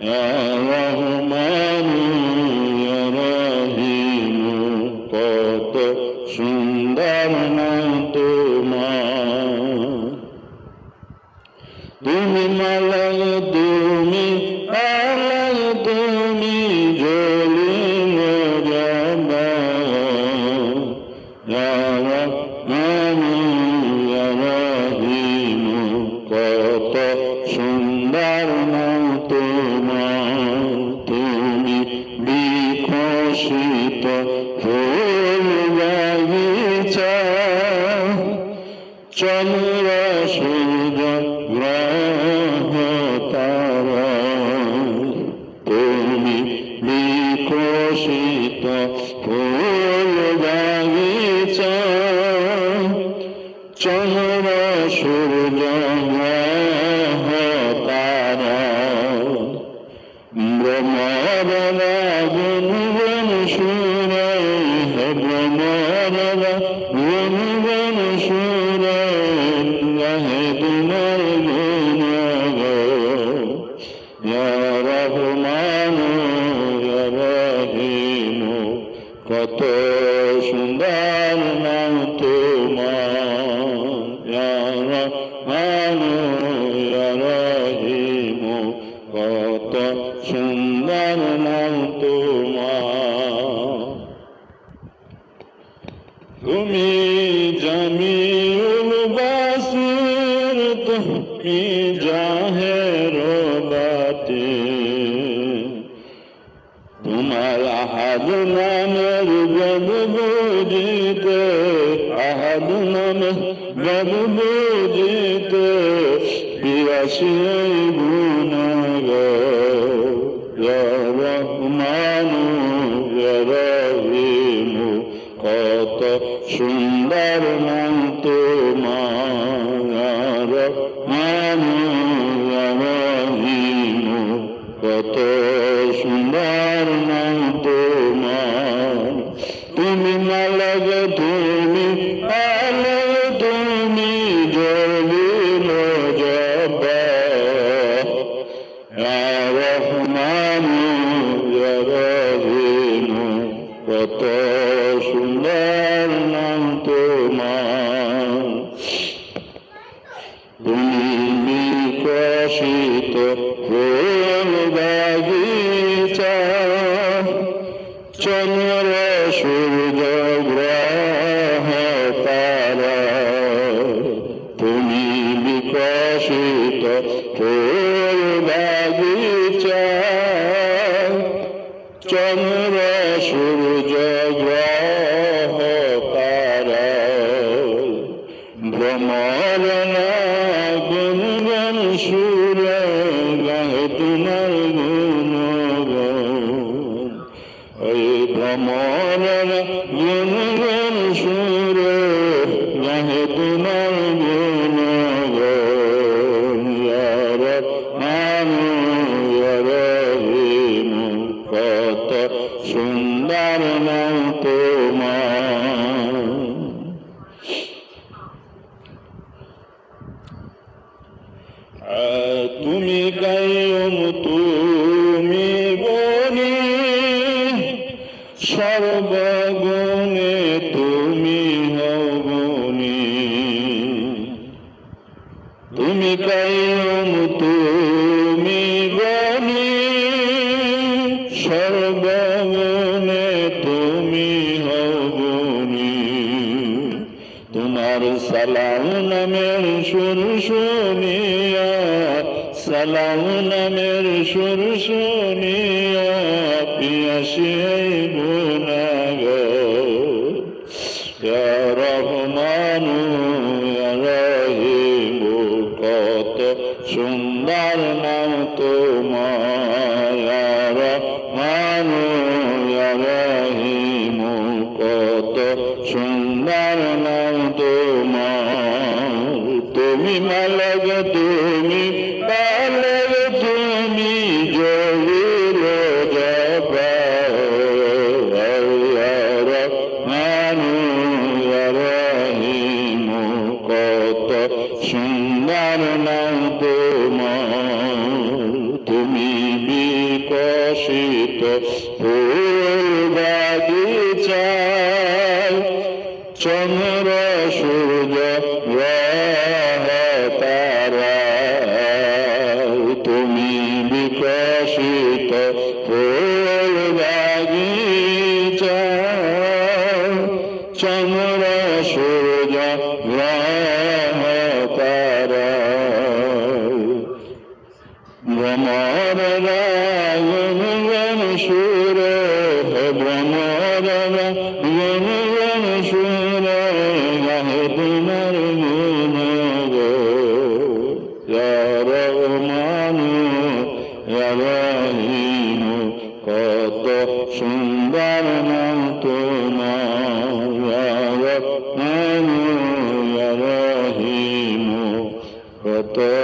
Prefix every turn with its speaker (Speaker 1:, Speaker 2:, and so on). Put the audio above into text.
Speaker 1: রহমানু রহিমু কত সুন্দর তোমার। তুমি মালা তুমি বিকশিত ফুল বাগিচা চন্দ্র সূর্য তারা ভ্রমরা গুন গুন সুরে ভ্রমরা গুন গুন সুরে গাহে তোমার গুণ রহমান কত সুন্দর নাম তোমার। রহমান রহিম, কত সুন্দর নাম তোমার। তুমি জামিউল বাসির তুমি জাহের বাতে তোমার আহাদ নামের আহাদ নামে গব বুঝিতে পিয়াসি গুণাগ রহমানু রহিমু কত সুন্দর নাম তোমার রহমানু রহিমু কত সুন্দর নাম রহমান রহিম কত সুন্দর নাম তোমার তুমি বিকশিত ফুল বাগিচা চন্দ্র সূর্য গ্রহ তারা তুমি বিকশিত ফুল চন্দ্র, সূর্য, গ্রহ, তারা ভ্রমর গুণ গুণ সুর গায়ে তোমার গুণ ওই ভ্রমর গুণ গুণ সুর সুন্দর নাম তোমার। তুমি কায়ম তুমি বনি। সর্বগুণে শুনিয়া, সালাম নামের সুর শুনিয়া পিয়াসি বুনা গো রহমানু রহিম, কত সুন্দর নাম তোমার। রহমানু রহিম, কত সুন্দর নাম তোমার। তুমি মালগ তুমি ফুল বাগিচায় চন্দ্র সূর্য তারা তুমি বিকশিত ফুল বাগিচায় চন্দ্র সূর্য তারা ভ্রমর রাগন গণ সূর্য Adoro.